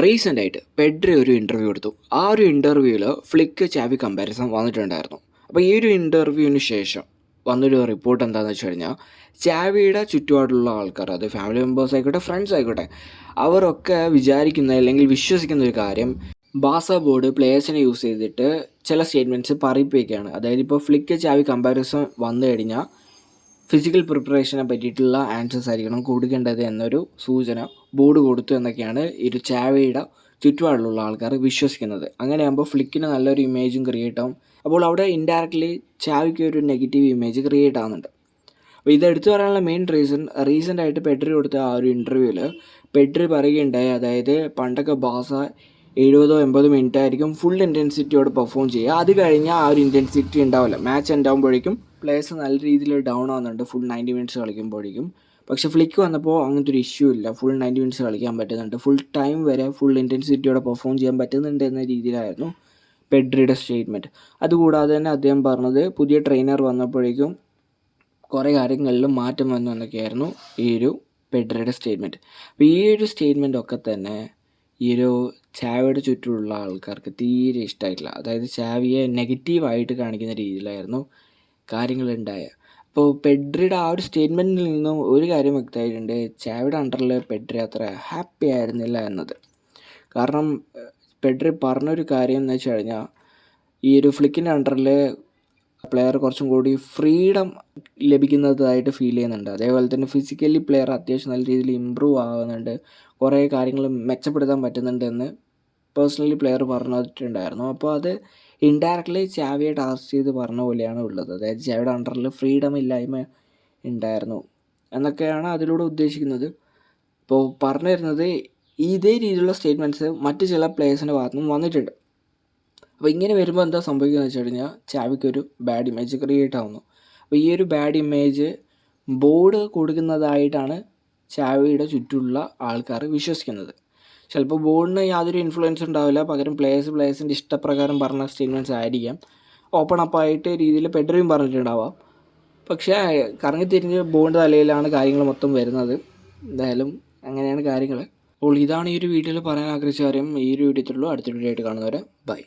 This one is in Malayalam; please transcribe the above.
റീസെന്റ് ആയിട്ട് പെഡ്രി ഒരു ഇന്റർവ്യൂ എടുത്തു. ആ ഒരു ഇന്റർവ്യൂവിൽ ഫ്ലിക്ക് ചാവി കമ്പാരിസൺ വന്നിട്ടുണ്ടായിരുന്നു. അപ്പോൾ ഈ ഒരു ഇന്റർവ്യൂവിന് ശേഷം വന്നൊരു റിപ്പോർട്ട് എന്താണെന്ന് വെച്ച് കഴിഞ്ഞാൽ ചാവിയുടെ ചുറ്റുപാടുള്ള ആൾക്കാർ അത് ഫാമിലി മെമ്പേഴ്സ് ആയിക്കോട്ടെ ഫ്രണ്ട്സ് ആയിക്കോട്ടെ അവരൊക്കെ വിചാരിക്കുന്ന അല്ലെങ്കിൽ വിശ്വസിക്കുന്ന ഒരു കാര്യം ബാസ ബോർഡ് പ്ലേയേഴ്സിനെ യൂസ് ചെയ്തിട്ട് ചില സ്റ്റേറ്റ്മെന്റ്സ് പറയിപ്പിക്കുകയാണ്. അതായത് ഇപ്പോൾ ഫ്ലിക്ക് ചാവി കമ്പാരിസൺ വന്നു കഴിഞ്ഞാൽ ഫിസിക്കൽ പ്രിപ്പറേഷനെ പറ്റിയിട്ടുള്ള ആൻസേഴ്സ് ആയിരിക്കണം കൊടുക്കേണ്ടത് എന്നൊരു സൂചന ബോർഡ് കൊടുത്തു എന്നൊക്കെയാണ് ഒരു ചാവയുടെ ചുറ്റുപാടിലുള്ള ആൾക്കാർ വിശ്വസിക്കുന്നത്. അങ്ങനെയാകുമ്പോൾ ഫ്ലിക്കിന് നല്ലൊരു ഇമേജും ക്രിയേറ്റ് ആവും. അപ്പോൾ അവിടെ ഇൻഡയറക്റ്റ്ലി ചാവിക്ക് ഒരു നെഗറ്റീവ് ഇമേജ് ക്രിയേറ്റ് ആവുന്നുണ്ട്. അപ്പോൾ ഇത് എടുത്തു പറയാനുള്ള മെയിൻ റീസൺ റീസെന്റ് ആയിട്ട് പെഡ്രി കൊടുത്ത ആ ഒരു ഇന്റർവ്യൂവിൽ പെഡ്രി പറയുകയുണ്ടായി. അതായത് പണ്ടൊക്കെ ബാസ എഴുപതോ എൺപതോ മിനിറ്റ് ആയിരിക്കും ഫുൾ ഇന്റൻസിറ്റിയോട് പെർഫോം ചെയ്യുക. അത് കഴിഞ്ഞാൽ ആ ഒരു ഇന്റൻസിറ്റി ഉണ്ടാവില്ല. മാച്ച് എൻഡ് ആകുമ്പോഴേക്കും പ്ലേയേഴ്സ് നല്ല രീതിയിൽ ഡൗൺ ആവുന്നുണ്ട്. ഫുൾ നയന്റി മിനിറ്റ്സ് കളിക്കുമ്പോഴേക്കും. പക്ഷെ ഫ്ലിക്ക് വന്നപ്പോൾ അങ്ങനത്തെ ഒരു ഇഷ്യൂ ഇല്ല. ഫുൾ നയന്റി മിനിറ്റ്സ് കളിക്കാൻ പറ്റുന്നുണ്ട്. ഫുൾ ടൈം വരെ ഫുൾ ഇന്റൻസിറ്റിയോടെ പെർഫോം ചെയ്യാൻ പറ്റുന്നുണ്ട് എന്ന രീതിയിലായിരുന്നു പെഡ്രിയുടെ സ്റ്റേറ്റ്മെന്റ് അതുകൂടാതെ തന്നെ അദ്ദേഹം പറഞ്ഞത് പുതിയ ട്രെയിനർ വന്നപ്പോഴേക്കും കുറേ കാര്യങ്ങളിൽ മാറ്റം വന്നു എന്നൊക്കെയായിരുന്നു ഈ ഒരു പെഡ്രയുടെ സ്റ്റേറ്റ്മെന്റ് അപ്പോൾ ഈ ഒരു സ്റ്റേറ്റ്മെന്റ് ഒക്കെ തന്നെ ഈ ഒരു ചാവിയുടെ ചുറ്റുമുള്ള ആൾക്കാർക്ക് തീരെ ഇഷ്ടമായിട്ടില്ല അതായത് ചാവിയെ നെഗറ്റീവായിട്ട് കാണിക്കുന്ന രീതിയിലായിരുന്നു കാര്യങ്ങളുണ്ടായ. അപ്പോൾ പെഡ്രിയുടെ ആ ഒരു സ്റ്റേറ്റ്മെന്റിൽ നിന്നും ഒരു കാര്യം വ്യക്തമായിട്ടുണ്ട്. ചാവിയുടെ അണ്ടറിൽ പെഡ്രി അത്ര ഹാപ്പി ആയിരുന്നില്ല എന്നത്. കാരണം പെഡ്രി പറഞ്ഞൊരു കാര്യം എന്ന് വെച്ച് കഴിഞ്ഞാൽ ഈ ഒരു ഫ്ലിക്കിന്റെ അണ്ടറിൽ പ്ലെയർ കുറച്ചും കൂടി ഫ്രീഡം ലഭിക്കുന്നതായിട്ട് ഫീൽ ചെയ്യുന്നുണ്ട്. അതേപോലെ തന്നെ ഫിസിക്കലി പ്ലെയർ അത്യാവശ്യം നല്ല രീതിയിൽ ഇമ്പ്രൂവ് ആകുന്നുണ്ട് കുറേ കാര്യങ്ങൾ മെച്ചപ്പെടുത്താൻ പറ്റുന്നുണ്ടെന്ന് പേഴ്സണലി പ്ലെയർ പറഞ്ഞിട്ടുണ്ടായിരുന്നു. അപ്പോൾ അത് ഇൻഡയറക്റ്റ്ലി ചാവിയെ ടാസ്ക് ചെയ്ത് പറഞ്ഞ പോലെയാണ് ഉള്ളത്. അതായത് ചാവിയുടെ അണ്ടറിൽ ഫ്രീഡം ഇല്ലായ്മ ഉണ്ടായിരുന്നു. എന്നൊക്കെയാണ് അതിലൂടെ ഉദ്ദേശിക്കുന്നത്. ഇപ്പോൾ പറഞ്ഞു വരുന്നത് ഇതേ രീതിയിലുള്ള സ്റ്റേറ്റ്മെന്റ്സ് മറ്റ് ചില പ്ലേയേഴ്സിന്റെ ഭാഗത്തു നിന്നും വന്നിട്ടുണ്ട്. അപ്പോൾ ഇങ്ങനെ വരുമ്പോൾ എന്താ സംഭവിക്കുന്നത് വെച്ച് കഴിഞ്ഞാൽ ചാവിക്കൊരു ബാഡ് ഇമേജ് ക്രിയേറ്റ് ആവുന്നു. അപ്പോൾ ഈ ഒരു ബാഡ് ഇമേജ് ബോർഡ് കൊടുക്കുന്നതായിട്ടാണ് ചാവിയുടെ ചുറ്റുമുള്ള ആൾക്കാർ വിശ്വസിക്കുന്നത്. ചിലപ്പോൾ ബോർഡിന് യാതൊരു ഇൻഫ്ലുവൻസ് ഉണ്ടാവില്ല. പകരം പ്ലേയേഴ്സ് പ്ലേയേഴ്സിന്റെ ഇഷ്ടപ്രകാരം പറഞ്ഞ സ്റ്റേറ്റ്മെന്റ്സ് ആയിരിക്കാം. ഓപ്പൺ അപ്പായിട്ട് രീതിയിൽ പെഡറിയും പറഞ്ഞിട്ടുണ്ടാവാം. പക്ഷേ കറങ്ങി തിരിഞ്ഞ് ബോണ്ട് തലയിലാണ് കാര്യങ്ങൾ മൊത്തം വരുന്നത്. എന്തായാലും അങ്ങനെയാണ് കാര്യങ്ങൾ അപ്പോൾ ഇതാണ് ഈ ഒരു വീഡിയോയിൽ പറയാൻ ആഗ്രഹിച്ച കാര്യം. ഈ ഒരു വീഡിയോത്തിലുള്ളൂ അടുത്ത വീഡിയോ ആയിട്ട് കാണുന്നവരെ ബൈ